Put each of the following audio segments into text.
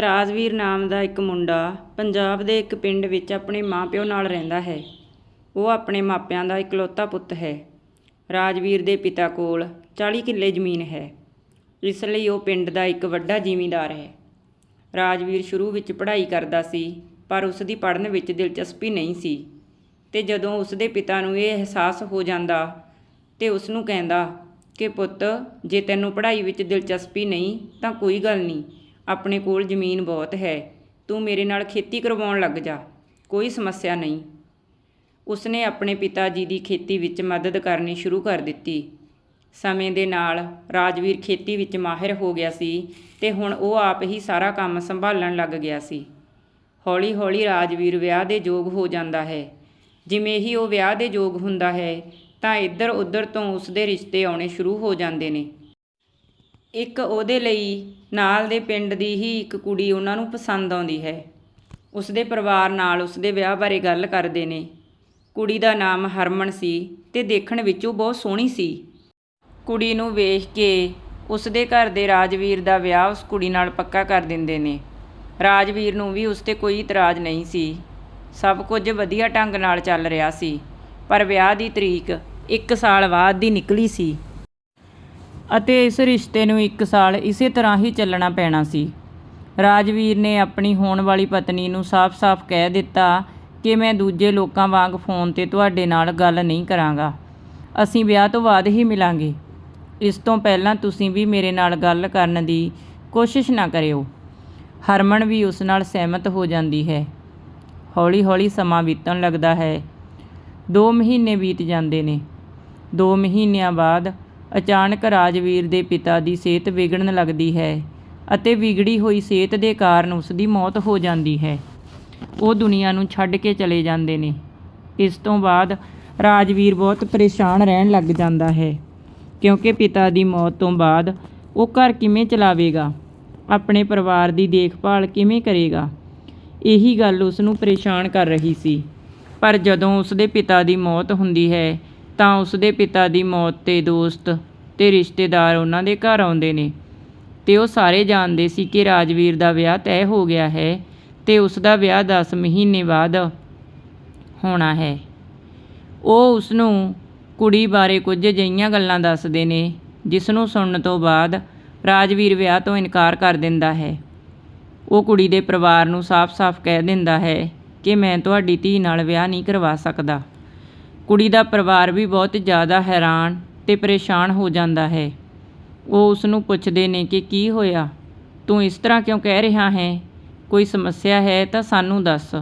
ਰਾਜਵੀਰ ਨਾਮ ਦਾ ਇੱਕ ਮੁੰਡਾ ਪੰਜਾਬ ਦੇ ਇੱਕ ਪਿੰਡ ਵਿੱਚ ਆਪਣੇ ਮਾਂ-ਪਿਓ ਨਾਲ ਰਹਿੰਦਾ ਹੈ। ਉਹ ਆਪਣੇ ਮਾਪਿਆਂ ਦਾ ਇਕਲੌਤਾ ਪੁੱਤ ਹੈ। ਰਾਜਵੀਰ ਦੇ ਪਿਤਾ ਕੋਲ 40 ਕਿੱਲੇ ਜ਼ਮੀਨ ਹੈ। ਇਸ ਲਈ ਉਹ ਪਿੰਡ ਦਾ ਇੱਕ ਵੱਡਾ ਜ਼ਿਮੀਂਦਾਰ ਹੈ। ਰਾਜਵੀਰ ਸ਼ੁਰੂ ਵਿੱਚ ਪੜ੍ਹਾਈ ਕਰਦਾ ਸੀ, ਪਰ ਉਸ ਦੀ ਪੜ੍ਹਨ ਵਿੱਚ ਦਿਲਚਸਪੀ ਨਹੀਂ ਸੀ ਤੇ ਜਦੋਂ ਉਸ ਦੇ ਪਿਤਾ ਨੂੰ ਇਹ ਅਹਿਸਾਸ ਹੋ ਜਾਂਦਾ ਤੇ ਉਸ ਨੂੰ ਕਹਿੰਦਾ ਕਿ ਪੁੱਤ, ਜੇ ਤੈਨੂੰ ਪੜ੍ਹਾਈ ਵਿੱਚ ਦਿਲਚਸਪੀ ਨਹੀਂ ਤਾਂ ਕੋਈ ਗੱਲ ਨਹੀਂ। ਆਪਣੇ ਕੋਲ ਜ਼ਮੀਨ ਬਹੁਤ ਹੈ, ਤੂੰ ਮੇਰੇ ਨਾਲ ਖੇਤੀ ਕਰਵਾਉਣ ਲੱਗ ਜਾ, ਕੋਈ ਸਮੱਸਿਆ ਨਹੀਂ। ਉਸਨੇ ਆਪਣੇ ਪਿਤਾ ਜੀ ਦੀ ਖੇਤੀ ਵਿੱਚ ਮਦਦ ਕਰਨੀ ਸ਼ੁਰੂ ਕਰ ਦਿੱਤੀ। ਸਮੇਂ ਦੇ ਨਾਲ ਰਾਜਵੀਰ ਖੇਤੀ ਵਿੱਚ ਮਾਹਿਰ ਹੋ ਗਿਆ ਸੀ ਤੇ ਹੁਣ ਉਹ ਆਪ ਹੀ ਸਾਰਾ ਕੰਮ ਸੰਭਾਲਣ ਲੱਗ ਗਿਆ ਸੀ। ਹੌਲੀ-ਹੌਲੀ ਰਾਜਵੀਰ ਵਿਆਹ ਦੇ ਯੋਗ ਹੋ ਜਾਂਦਾ ਹੈ। ਜਿਵੇਂ ਹੀ ਉਹ ਵਿਆਹ ਦੇ ਯੋਗ ਹੁੰਦਾ ਹੈ, ਤਾਂ ਇੱਧਰ-ਉੱਧਰ ਤੋਂ ਉਸਦੇ ਰਿਸ਼ਤੇ ਆਉਣੇ ਸ਼ੁਰੂ ਹੋ ਜਾਂਦੇ ਨੇ। ਇੱਕ ਉਹਦੇ ਲਈ ਨਾਲ ਦੇ ਪਿੰਡ ਦੀ ਹੀ ਇੱਕ ਕੁੜੀ ਉਹਨਾਂ ਨੂੰ ਪਸੰਦ ਆਉਂਦੀ ਹੈ। ਉਸਦੇ ਪਰਿਵਾਰ ਨਾਲ ਉਸਦੇ ਵਿਆਹ ਬਾਰੇ ਗੱਲ ਕਰਦੇ ਨੇ। ਕੁੜੀ ਦਾ ਨਾਮ ਹਰਮਨ ਸੀ ਤੇ ਦੇਖਣ ਵਿੱਚ ਉਹ ਬਹੁਤ ਸੋਹਣੀ ਸੀ। ਕੁੜੀ ਨੂੰ ਵੇਖ ਕੇ ਉਸਦੇ ਘਰ ਦੇ ਰਾਜਵੀਰ ਦਾ ਵਿਆਹ ਉਸ ਕੁੜੀ ਨਾਲ ਪੱਕਾ ਕਰ ਦਿੰਦੇ ਨੇ। ਰਾਜਵੀਰ ਨੂੰ ਵੀ ਉਸ ਤੇ ਕੋਈ ਇਤਰਾਜ਼ ਨਹੀਂ ਸੀ। ਸਭ ਕੁਝ ਵਧੀਆ ਢੰਗ ਨਾਲ ਚੱਲ ਰਿਹਾ ਸੀ। ਪਰ ਵਿਆਹ ਦੀ ਤਰੀਕ 1 ਸਾਲ ਬਾਅਦ ਦੀ ਨਿਕਲੀ ਸੀ। ਅਤੇ ਇਸ ਰਿਸ਼ਤੇ ਨੂੰ ਇੱਕ ਸਾਲ ਇਸੇ ਤਰ੍ਹਾਂ ਹੀ ਚੱਲਣਾ ਪੈਣਾ ਸੀ। ਰਾਜਵੀਰ ਨੇ ਆਪਣੀ ਹੋਣ ਵਾਲੀ ਪਤਨੀ ਨੂੰ ਸਾਫ਼-ਸਾਫ਼ ਕਹਿ ਦਿੱਤਾ ਕਿ ਮੈਂ ਦੂਜੇ ਲੋਕਾਂ ਵਾਂਗ ਫੋਨ ਤੇ ਤੁਹਾਡੇ ਨਾਲ ਗੱਲ ਨਹੀਂ ਕਰਾਂਗਾ। ਅਸੀਂ ਵਿਆਹ ਤੋਂ ਬਾਅਦ ਹੀ ਮਿਲਾਂਗੇ। ਇਸ ਤੋਂ ਪਹਿਲਾਂ ਤੁਸੀਂ ਵੀ ਮੇਰੇ ਨਾਲ ਗੱਲ ਕਰਨ ਦੀ ਕੋਸ਼ਿਸ਼ ਨਾ ਕਰਿਓ। ਹਰਮਨ ਵੀ ਉਸ ਨਾਲ ਸਹਿਮਤ ਹੋ ਜਾਂਦੀ ਹੈ। ਹੌਲੀ-ਹੌਲੀ ਸਮਾਂ ਬੀਤਣ ਲੱਗਦਾ ਹੈ। 2 ਮਹੀਨੇ ਬੀਤ ਜਾਂਦੇ ਨੇ। 2 ਮਹੀਨਿਆਂ ਬਾਅਦ ਅਚਾਨਕ ਰਾਜਵੀਰ ਦੇ ਪਿਤਾ ਦੀ ਸਿਹਤ ਵਿਗੜਨ ਲੱਗਦੀ ਹੈ ਅਤੇ ਵਿਗੜੀ ਹੋਈ ਸਿਹਤ ਦੇ ਕਾਰਨ ਉਸ ਦੀ ਮੌਤ ਹੋ ਜਾਂਦੀ ਹੈ। ਉਹ ਦੁਨੀਆ ਨੂੰ ਛੱਡ ਕੇ ਚਲੇ ਜਾਂਦੇ ਨੇ। ਇਸ ਤੋਂ ਬਾਅਦ ਰਾਜਵੀਰ ਬਹੁਤ ਪਰੇਸ਼ਾਨ ਰਹਿਣ ਲੱਗ ਜਾਂਦਾ ਹੈ, ਕਿਉਂਕਿ ਪਿਤਾ ਦੀ ਮੌਤ ਤੋਂ ਬਾਅਦ ਉਹ ਘਰ ਕਿਵੇਂ ਚਲਾਵੇਗਾ? ਆਪਣੇ ਪਰਿਵਾਰ ਦੀ ਦੇਖਭਾਲ ਕਿਵੇਂ ਕਰੇਗਾ? ਇਹੀ ਗੱਲ ਉਸ ਨੂੰ ਪਰੇਸ਼ਾਨ ਕਰ ਰਹੀ ਸੀ। ਪਰ ਜਦੋਂ ਉਸ ਦੇ ਪਿਤਾ ਦੀ ਮੌਤ ਹੁੰਦੀ ਹੈ ਤਾਂ ਉਸ ਦੇ ਪਿਤਾ ਦੀ ਮੌਤ ਤੇ ਦੋਸਤ ਤੇ ਰਿਸ਼ਤੇਦਾਰ ਉਹਨਾਂ ਦੇ ਘਰ ਆਉਂਦੇ ਨੇ। ਤੇ ਉਹ ਸਾਰੇ ਜਾਣਦੇ ਸੀ ਕਿ ਰਾਜਵੀਰ ਦਾ ਵਿਆਹ ਤੈਅ ਹੋ ਗਿਆ ਹੈ ਤੇ ਉਸ ਦਾ ਵਿਆਹ 10 ਮਹੀਨੇ ਬਾਅਦ ਹੋਣਾ ਹੈ। ਉਹ ਉਸ ਨੂੰ ਕੁੜੀ ਬਾਰੇ ਕੁਝ ਅਜਿਹੀਆਂ ਗੱਲਾਂ ਦੱਸਦੇ ਨੇ ਜਿਸ ਨੂੰ ਸੁਣਨ ਤੋਂ ਬਾਅਦ ਰਾਜਵੀਰ ਵਿਆਹ ਤੋਂ ਇਨਕਾਰ ਕਰ ਦਿੰਦਾ ਹੈ। ਉਹ ਕੁੜੀ ਦੇ ਪਰਿਵਾਰ ਨੂੰ ਸਾਫ਼-ਸਾਫ਼ ਕਹਿ ਦਿੰਦਾ ਹੈ ਕਿ ਮੈਂ ਤੁਹਾਡੀ ਧੀ ਨਾਲ ਵਿਆਹ ਨਹੀਂ ਕਰਵਾ ਸਕਦਾ। ਕੁੜੀ ਦਾ ਪਰਿਵਾਰ ਵੀ ਬਹੁਤ ਜ਼ਿਆਦਾ ਹੈਰਾਨ ਤੇ ਪਰੇਸ਼ਾਨ ਹੋ ਜਾਂਦਾ ਹੈ। ਉਹ ਉਸ ਨੂੰ ਪੁੱਛਦੇ ਨੇ ਕਿ ਕੀ ਹੋਇਆ? ਤੂੰ ਇਸ ਤਰ੍ਹਾਂ ਕਿਉਂ ਕਹਿ ਰਿਹਾ ਹੈ? ਕੋਈ ਸਮੱਸਿਆ ਹੈ ਤਾਂ ਸਾਨੂੰ ਦੱਸ।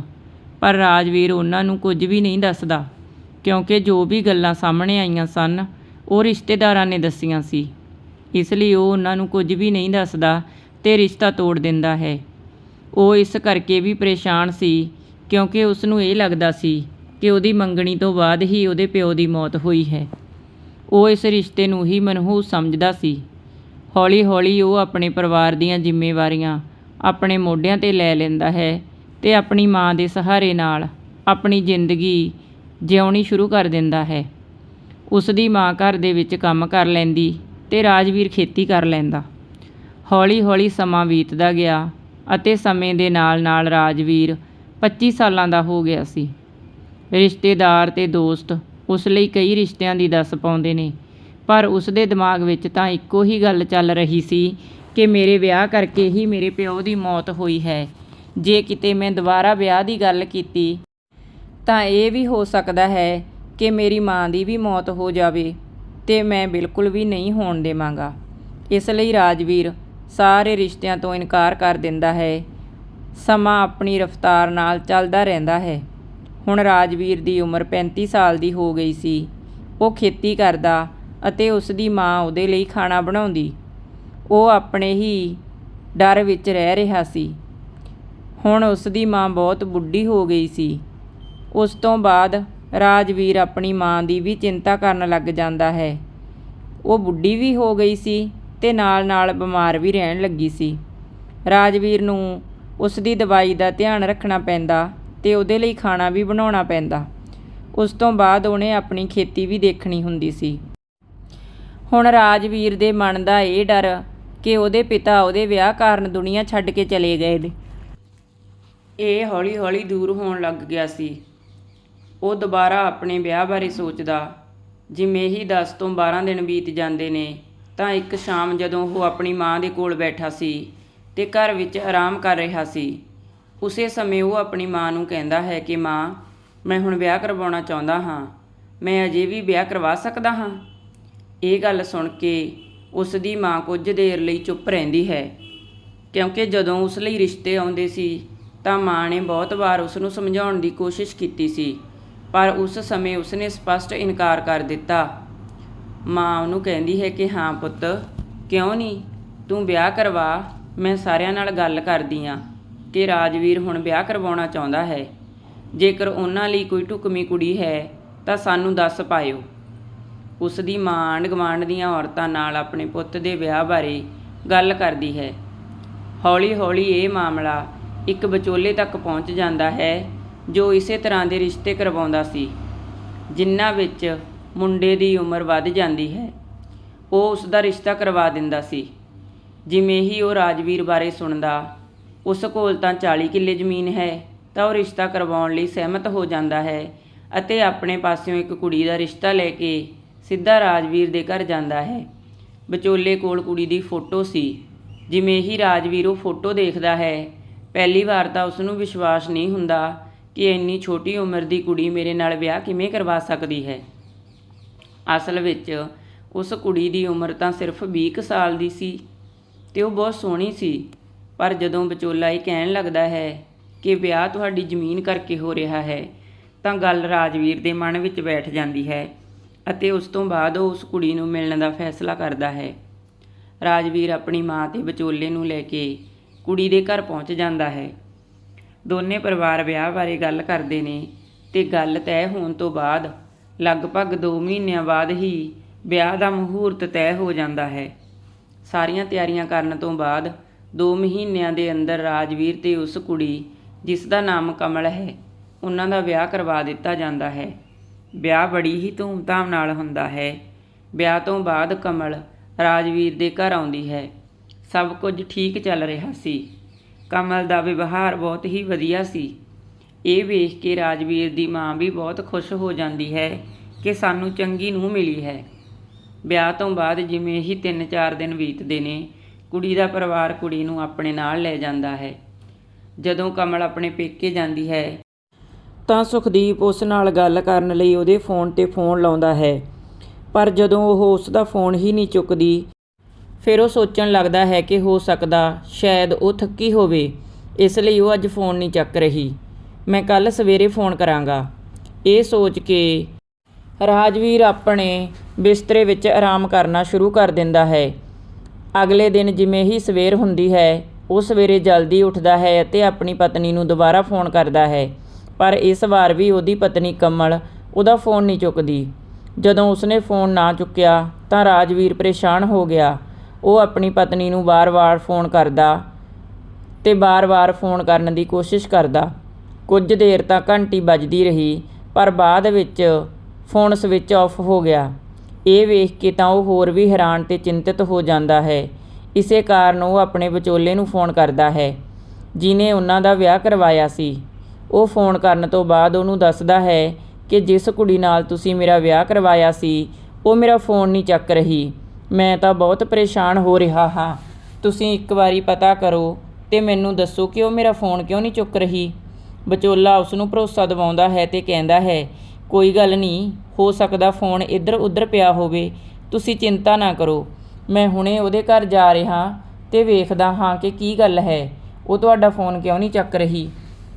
ਪਰ ਰਾਜਵੀਰ ਉਹਨਾਂ ਨੂੰ ਕੁਝ ਵੀ ਨਹੀਂ ਦੱਸਦਾ, ਕਿਉਂਕਿ ਜੋ ਵੀ ਗੱਲਾਂ ਸਾਹਮਣੇ ਆਈਆਂ ਸਨ, ਉਹ ਰਿਸ਼ਤੇਦਾਰਾਂ ਨੇ ਦੱਸੀਆਂ ਸੀ। ਇਸ ਲਈ ਉਹ ਉਹਨਾਂ ਨੂੰ ਕੁਝ ਵੀ ਨਹੀਂ ਦੱਸਦਾ ਤੇ ਰਿਸ਼ਤਾ ਤੋੜ ਦਿੰਦਾ ਹੈ। ਉਹ ਇਸ ਕਰਕੇ ਵੀ ਪਰੇਸ਼ਾਨ ਸੀ, ਕਿਉਂਕਿ ਉਸ ਨੂੰ ਇਹ ਲੱਗਦਾ ਸੀ ਕਿ ਉਹਦੀ ਮੰਗਣੀ ਤੋਂ ਬਾਅਦ ਹੀ ਉਹਦੇ ਪਿਓ ਦੀ ਮੌਤ ਹੋਈ ਹੈ। ਉਹ ਇਸ ਰਿਸ਼ਤੇ ਨੂੰ ਹੀ ਮਨਹੂਸ ਸਮਝਦਾ ਸੀ। ਹੌਲੀ-ਹੌਲੀ ਉਹ ਆਪਣੇ ਪਰਿਵਾਰ ਦੀਆਂ ਜ਼ਿੰਮੇਵਾਰੀਆਂ ਆਪਣੇ ਮੋਢਿਆਂ ਤੇ ਲੈ ਲੈਂਦਾ ਹੈ ਤੇ ਆਪਣੀ ਮਾਂ ਦੇ ਸਹਾਰੇ ਨਾਲ ਆਪਣੀ ਜ਼ਿੰਦਗੀ ਜਿਉਣੀ ਸ਼ੁਰੂ ਕਰ ਦਿੰਦਾ ਹੈ। ਉਸ ਦੀ ਮਾਂ ਘਰ ਦੇ ਵਿੱਚ ਕੰਮ ਕਰ ਲੈਂਦੀ ਤੇ ਰਾਜਵੀਰ ਖੇਤੀ ਕਰ ਲੈਂਦਾ। ਹੌਲੀ-ਹੌਲੀ ਸਮਾਂ ਬੀਤਦਾ ਗਿਆ ਅਤੇ ਸਮੇਂ ਦੇ ਨਾਲ-ਨਾਲ ਰਾਜਵੀਰ 25 ਸਾਲਾਂ ਦਾ ਹੋ ਗਿਆ ਸੀ। ਰਿਸ਼ਤੇਦਾਰ ਤੇ ਦੋਸਤ ਉਸ ਲਈ ਕਈ ਰਿਸ਼ਤਿਆਂ ਦੀ ਦੱਸ ਪਾਉਂਦੇ ਨੇ। ਪਰ ਉਸ ਦੇ ਦਿਮਾਗ ਵਿੱਚ ਤਾਂ ਇੱਕੋ ਹੀ ਗੱਲ ਚੱਲ ਰਹੀ ਸੀ ਕਿ ਮੇਰੇ ਵਿਆਹ ਕਰਕੇ ਹੀ ਮੇਰੇ ਪਿਓ ਦੀ ਮੌਤ ਹੋਈ ਹੈ। ਜੇ ਕਿਤੇ ਮੈਂ ਦੁਬਾਰਾ ਵਿਆਹ ਦੀ ਗੱਲ ਕੀਤੀ ਤਾਂ ਇਹ ਵੀ ਹੋ ਸਕਦਾ ਹੈ ਕਿ ਮੇਰੀ ਮਾਂ ਦੀ ਵੀ ਮੌਤ ਹੋ ਜਾਵੇ ਤੇ ਮੈਂ ਬਿਲਕੁਲ ਵੀ ਨਹੀਂ ਹੋਣ ਦੇਵਾਂਗਾ। ਇਸ ਲਈ ਰਾਜਵੀਰ ਸਾਰੇ ਰਿਸ਼ਤਿਆਂ ਤੋਂ ਇਨਕਾਰ ਕਰ ਦਿੰਦਾ ਹੈ। ਸਮਾਂ ਆਪਣੀ ਰਫ਼ਤਾਰ ਨਾਲ ਚੱਲਦਾ ਰਹਿੰਦਾ ਹੈ। ਹੁਣ ਰਾਜਵੀਰ ਦੀ ਉਮਰ 35 ਸਾਲ ਦੀ ਹੋ ਗਈ ਸੀ। ਉਹ ਖੇਤੀ ਕਰਦਾ ਅਤੇ ਉਸ ਦੀ ਮਾਂ ਉਹਦੇ ਲਈ ਖਾਣਾ ਬਣਾਉਂਦੀ। ਉਹ ਆਪਣੇ ਹੀ ਡਰ ਵਿੱਚ ਰਹਿ ਰਿਹਾ ਸੀ। ਹੁਣ ਉਸ ਦੀ ਮਾਂ ਬਹੁਤ ਬੁੱਢੀ ਹੋ ਗਈ ਸੀ। ਉਸ ਤੋਂ ਬਾਅਦ ਰਾਜਵੀਰ ਆਪਣੀ ਮਾਂ ਦੀ ਵੀ ਚਿੰਤਾ ਕਰਨ ਲੱਗ ਜਾਂਦਾ ਹੈ। ਉਹ ਬੁੱਢੀ ਵੀ ਹੋ ਗਈ ਸੀ ਤੇ ਨਾਲ-ਨਾਲ ਬਿਮਾਰ ਵੀ ਰਹਿਣ ਲੱਗੀ ਸੀ। ਰਾਜਵੀਰ ਨੂੰ ਉਸ ਦੀ ਦਵਾਈ ਦਾ ਧਿਆਨ ਰੱਖਣਾ ਪੈਂਦਾ ਤੇ ਉਹਦੇ ਲਈ ਖਾਣਾ ਵੀ ਬਣਾਉਣਾ ਪੈਂਦਾ। ਉਸ ਤੋਂ ਬਾਅਦ ਉਹਨੇ ਆਪਣੀ ਖੇਤੀ ਵੀ ਦੇਖਣੀ ਹੁੰਦੀ ਸੀ। ਹੁਣ ਰਾਜਵੀਰ ਦੇ ਮਨ ਦਾ ਇਹ ਡਰ ਕਿ ਉਹਦੇ ਪਿਤਾ ਉਹਦੇ ਵਿਆਹ ਕਾਰਨ ਦੁਨੀਆ ਛੱਡ ਕੇ ਚਲੇ ਗਏ ਨੇ। ਇਹ ਹੌਲੀ-ਹੌਲੀ ਦੂਰ ਹੋਣ ਲੱਗ ਗਿਆ ਸੀ। ਉਹ ਦੁਬਾਰਾ ਆਪਣੇ ਵਿਆਹ ਬਾਰੇ ਸੋਚਦਾ, ਜਿਵੇਂ ਹੀ 10 ਤੋਂ 12 ਦਿਨ ਬੀਤ ਜਾਂਦੇ ਨੇ, ਤਾਂ ਇੱਕ ਸ਼ਾਮ ਜਦੋਂ ਉਹ ਆਪਣੀ ਮਾਂ ਦੇ ਕੋਲ ਬੈਠਾ ਸੀ ਤੇ ਘਰ ਵਿੱਚ ਆਰਾਮ ਕਰ ਰਿਹਾ ਸੀ ਉਸੇ ਸਮੇਂ ਉਹ ਆਪਣੀ ਮਾਂ ਨੂੰ ਕਹਿੰਦਾ ਹੈ ਕਿ ਮਾਂ, ਮੈਂ ਹੁਣ ਵਿਆਹ ਕਰਵਾਉਣਾ ਚਾਹੁੰਦਾ ਹਾਂ। ਮੈਂ ਅਜੇ ਵੀ ਵਿਆਹ ਕਰਵਾ ਸਕਦਾ ਹਾਂ। ਇਹ ਗੱਲ ਸੁਣ ਕੇ ਉਸ ਦੀ ਮਾਂ ਕੁਝ ਦੇਰ ਲਈ ਚੁੱਪ ਰਹਿੰਦੀ ਹੈ। ਕਿਉਂਕਿ ਜਦੋਂ ਉਸ ਲਈ ਰਿਸ਼ਤੇ ਆਉਂਦੇ ਸੀ, ਤਾਂ ਮਾਂ ਨੇ ਬਹੁਤ ਵਾਰ ਉਸ ਨੂੰ ਸਮਝਾਉਣ ਦੀ ਕੋਸ਼ਿਸ਼ ਕੀਤੀ ਸੀ। ਪਰ ਉਸ ਸਮੇਂ ਉਸਨੇ ਸਪਸ਼ਟ ਇਨਕਾਰ ਕਰ ਦਿੱਤਾ। ਮਾਂ ਉਹਨੂੰ ਕਹਿੰਦੀ ਹੈ ਕਿ ਹਾਂ ਪੁੱਤ, ਕਿਉਂ ਨਹੀਂ? ਤੂੰ ਵਿਆਹ ਕਰਵਾ, ਮੈਂ ਸਾਰਿਆਂ ਨਾਲ ਗੱਲ ਕਰਦੀ ਆ ਕਿ ਰਾਜਵੀਰ ਹੁਣ ਵਿਆਹ ਕਰਵਾਉਣਾ ਚਾਹੁੰਦਾ ਹੈ। ਜੇਕਰ ਉਹਨਾਂ ਲਈ ਕੋਈ ਢੁਕਵੀਂ ਕੁੜੀ ਹੈ, ਤਾਂ ਸਾਨੂੰ ਦੱਸ ਪਾਇਓ। ਉਸ ਦੀ ਮਾਂ ਆਂਢ ਗੁਆਂਢ ਦੀਆਂ ਔਰਤਾਂ ਨਾਲ ਆਪਣੇ ਪੁੱਤ ਦੇ ਵਿਆਹ ਬਾਰੇ ਗੱਲ ਕਰਦੀ ਹੈ। ਹੌਲੀ-ਹੌਲੀ ਇਹ ਮਾਮਲਾ ਇੱਕ ਵਿਚੋਲੇ ਤੱਕ ਪਹੁੰਚ ਜਾਂਦਾ ਹੈ, ਜੋ ਇਸੇ ਤਰ੍ਹਾਂ ਦੇ ਰਿਸ਼ਤੇ ਕਰਵਾਉਂਦਾ ਸੀ, ਜਿਨ੍ਹਾਂ ਵਿੱਚ ਮੁੰਡੇ ਦੀ ਉਮਰ ਵੱਧ ਜਾਂਦੀ ਹੈ। ਉਹ ਉਸ ਦਾ ਰਿਸ਼ਤਾ ਕਰਵਾ ਦਿੰਦਾ ਸੀ, ਜਿਵੇਂ ਹੀ ਉਹ ਰਾਜਵੀਰ ਬਾਰੇ ਸੁਣਦਾ ਉਸ ਕੋਲ ਤਾਂ 40 ਕਿੱਲੇ ਜ਼ਮੀਨ ਹੈ, ਤਾਂ ਉਹ ਰਿਸ਼ਤਾ ਕਰਵਾਉਣ ਲਈ ਸਹਿਮਤ ਹੋ ਜਾਂਦਾ ਹੈ ਅਤੇ ਆਪਣੇ ਪਾਸਿਓਂ ਇੱਕ ਕੁੜੀ ਦਾ ਰਿਸ਼ਤਾ ਲੈ ਕੇ ਸਿੱਧਾ ਰਾਜਵੀਰ ਦੇ ਘਰ ਜਾਂਦਾ ਹੈ। ਵਿਚੋਲੇ ਕੋਲ ਕੁੜੀ ਦੀ ਫੋਟੋ ਸੀ। ਜਿਵੇਂ ਹੀ ਰਾਜਵੀਰ ਉਹ ਫੋਟੋ ਦੇਖਦਾ ਹੈ, ਪਹਿਲੀ ਵਾਰ ਤਾਂ ਉਸ ਨੂੰ ਵਿਸ਼ਵਾਸ ਨਹੀਂ ਹੁੰਦਾ ਕਿ ਇੰਨੀ ਛੋਟੀ ਉਮਰ ਦੀ ਕੁੜੀ ਮੇਰੇ ਨਾਲ ਵਿਆਹ ਕਿਵੇਂ ਕਰਵਾ ਸਕਦੀ ਹੈ। ਅਸਲ ਵਿੱਚ ਉਸ ਕੁੜੀ ਦੀ ਉਮਰ ਤਾਂ ਸਿਰਫ 20 ਕੁ ਸਾਲ ਦੀ ਸੀ ਤੇ ਉਹ ਬਹੁਤ ਸੋਹਣੀ ਸੀ। ਪਰ ਜਦੋਂ ਵਿਚੋਲਾ ਇਹ ਕਹਿਣ ਲੱਗਦਾ ਹੈ ਕਿ ਵਿਆਹ ਤੁਹਾਡੀ ਜ਼ਮੀਨ ਕਰਕੇ ਹੋ ਰਿਹਾ ਹੈ, ਤਾਂ ਗੱਲ ਰਾਜਵੀਰ ਦੇ ਮਨ ਵਿੱਚ ਬੈਠ ਜਾਂਦੀ ਹੈ ਅਤੇ ਉਸ ਤੋਂ ਬਾਅਦ ਉਹ ਉਸ ਕੁੜੀ ਨੂੰ ਮਿਲਣ ਦਾ ਫੈਸਲਾ ਕਰਦਾ ਹੈ। ਰਾਜਵੀਰ ਆਪਣੀ ਮਾਂ ਤੇ ਵਿਚੋਲੇ ਨੂੰ ਲੈ ਕੇ ਕੁੜੀ ਦੇ ਘਰ ਪਹੁੰਚ ਜਾਂਦਾ ਹੈ। ਦੋਨੇ ਪਰਿਵਾਰ ਵਿਆਹ ਬਾਰੇ ਗੱਲ ਕਰਦੇ ਨੇ ਤੇ ਗੱਲ ਤੈਅ ਹੋਣ ਤੋਂ ਬਾਅਦ ਲਗਭਗ 2 ਮਹੀਨਿਆਂ ਬਾਅਦ ਹੀ ਵਿਆਹ ਦਾ ਮੁਹੂਰਤ ਤੈਅ ਹੋ ਜਾਂਦਾ ਹੈ। ਸਾਰੀਆਂ ਤਿਆਰੀਆਂ ਕਰਨ ਤੋਂ ਬਾਅਦ 2 ਮਹੀਨਿਆਂ ਦੇ ਅੰਦਰ ਰਾਜਵੀਰ ਤੇ ਉਸ ਕੁੜੀ, ਜਿਸ ਦਾ ਨਾਮ ਕਮਲ ਹੈ, ਉਹਨਾਂ ਦਾ ਵਿਆਹ ਕਰਵਾ ਦਿੱਤਾ ਜਾਂਦਾ ਹੈ। ਵਿਆਹ ਬੜੀ ਹੀ ਧੂਮਧਾਮ ਨਾਲ ਹੁੰਦਾ ਹੈ। ਵਿਆਹ ਤੋਂ ਬਾਅਦ ਕਮਲ ਰਾਜਵੀਰ ਦੇ ਘਰ ਆਉਂਦੀ ਹੈ। ਸਭ ਕੁਝ ਠੀਕ ਚੱਲ ਰਿਹਾ ਸੀ। ਕਮਲ ਦਾ ਵਿਵਹਾਰ ਬਹੁਤ ਹੀ ਵਧੀਆ ਸੀ। ਇਹ ਵੇਖ ਕੇ ਰਾਜਵੀਰ ਦੀ ਮਾਂ ਵੀ ਬਹੁਤ ਖੁਸ਼ ਹੋ ਜਾਂਦੀ ਹੈ ਕਿ ਸਾਨੂੰ ਚੰਗੀ ਨੂੰ ਮਿਲੀ ਹੈ। ਵਿਆਹ ਤੋਂ ਬਾਅਦ ਜਿਵੇਂ ਹੀ 3-4 ਦਿਨ ਬੀਤਦੇ ਨੇ ਕੁੜੀ ਦਾ ਪਰਿਵਾਰ ਕੁੜੀ ਨੂੰ ਆਪਣੇ ਨਾਲ ਲੈ ਜਾਂਦਾ ਹੈ। ਜਦੋਂ ਕਮਲ ਆਪਣੇ ਪੇਕੇ ਜਾਂਦੀ ਹੈ, ਤਾਂ ਸੁਖਦੀਪ ਉਸ ਨਾਲ ਗੱਲ ਕਰਨ ਲਈ ਉਹਦੇ ਫੋਨ ਤੇ ਫੋਨ ਲਾਉਂਦਾ ਹੈ। ਪਰ ਜਦੋਂ ਉਹ ਉਸ ਦਾ ਫੋਨ ਹੀ ਨਹੀਂ ਚੁੱਕਦੀ, ਫਿਰ ਉਹ ਸੋਚਣ ਲੱਗਦਾ ਹੈ ਕਿ ਹੋ ਸਕਦਾ ਸ਼ਾਇਦ ਉਹ ਥੱਕੀ ਹੋਵੇ, ਇਸ ਲਈ ਉਹ ਅੱਜ ਫੋਨ ਨਹੀਂ ਚੱਕ ਰਹੀ। ਮੈਂ ਕੱਲ ਸਵੇਰੇ ਫੋਨ ਕਰਾਂਗਾ। ਇਹ ਸੋਚ ਕੇ ਰਾਜਵੀਰ ਆਪਣੇ ਬਿਸਤਰੇ ਵਿੱਚ ਆਰਾਮ ਕਰਨਾ ਸ਼ੁਰੂ ਕਰ ਦਿੰਦਾ ਹੈ। ਅਗਲੇ ਦਿਨ ਜਿਵੇਂ ਹੀ ਸਵੇਰ ਹੁੰਦੀ ਹੈ, ਉਹ ਸਵੇਰੇ ਜਲਦੀ ਉੱਠਦਾ ਹੈ ਅਤੇ ਆਪਣੀ ਪਤਨੀ ਨੂੰ ਦੁਬਾਰਾ ਫੋਨ ਕਰਦਾ ਹੈ। ਪਰ ਇਸ ਵਾਰ ਵੀ ਉਹਦੀ ਪਤਨੀ ਕਮਲ ਉਹਦਾ ਫੋਨ ਨਹੀਂ ਚੁੱਕਦੀ। ਜਦੋਂ ਉਸਨੇ ਫੋਨ ਨਾ ਚੁੱਕਿਆ ਤਾਂ ਰਾਜਵੀਰ ਪਰੇਸ਼ਾਨ ਹੋ ਗਿਆ। ਉਹ ਆਪਣੀ ਪਤਨੀ ਨੂੰ ਵਾਰ-ਵਾਰ ਫੋਨ ਕਰਦਾ ਤੇ ਵਾਰ-ਵਾਰ ਫੋਨ ਕਰਨ ਦੀ ਕੋਸ਼ਿਸ਼ ਕਰਦਾ। ਕੁਝ ਦੇਰ ਤੱਕ ਘੰਟੀ ਵੱਜਦੀ ਰਹੀ, ਪਰ ਬਾਅਦ ਵਿੱਚ ਫੋਨ ਸਵਿਚ ਆਫ ਹੋ ਗਿਆ। ਇਹ ਵੇਖ ਕੇ ਤਾਂ ਉਹ ਹੋਰ ਵੀ ਹੈਰਾਨ ਤੇ ਚਿੰਤਤ ਹੋ ਜਾਂਦਾ ਹੈ। ਇਸੇ ਕਾਰਨ ਉਹ ਆਪਣੇ ਵਿਚੋਲੇ ਨੂੰ ਫੋਨ ਕਰਦਾ ਹੈ ਜਿਨੇ ਉਹਨਾਂ ਦਾ ਵਿਆਹ ਕਰਵਾਇਆ ਸੀ। ਉਹ ਫੋਨ ਕਰਨ ਤੋਂ ਬਾਅਦ ਉਹਨੂੰ ਦੱਸਦਾ ਹੈ ਕਿ ਜਿਸ ਕੁੜੀ ਨਾਲ ਤੁਸੀਂ ਮੇਰਾ ਵਿਆਹ ਕਰਵਾਇਆ ਸੀ, ਉਹ ਮੇਰਾ ਫੋਨ ਨਹੀਂ ਚੱਕ ਰਹੀ। ਮੈਂ ਤਾਂ ਬਹੁਤ ਪਰੇਸ਼ਾਨ ਹੋ ਰਿਹਾ ਹਾਂ। ਤੁਸੀਂ ਇੱਕ ਵਾਰੀ ਪਤਾ ਕਰੋ ਤੇ ਮੈਨੂੰ ਦੱਸੋ ਕਿ ਉਹ ਮੇਰਾ ਫੋਨ ਕਿਉਂ ਨਹੀਂ ਚੁੱਕ ਰਹੀ? ਵਿਚੋਲਾ ਉਸ ਨੂੰ ਭਰੋਸਾ ਦਿਵਾਉਂਦਾ ਹੈ ਤੇ ਕਹਿੰਦਾ ਹੈ ਕੋਈ ਗੱਲ ਨਹੀਂ, ਹੋ ਸਕਦਾ ਫੋਨ ਇੱਧਰ ਉੱਧਰ ਪਿਆ ਹੋਵੇ, ਤੁਸੀਂ ਚਿੰਤਾ ਨਾ ਕਰੋ। ਮੈਂ ਹੁਣੇ ਉਹਦੇ ਘਰ ਜਾ ਰਿਹਾ ਤੇ ਵੇਖਦਾ ਹਾਂ ਕਿ ਕੀ ਗੱਲ ਹੈ। ਉਹ ਤੁਹਾਡਾ ਫੋਨ ਕਿਉਂ ਨਹੀਂ ਚੱਕ ਰਹੀ?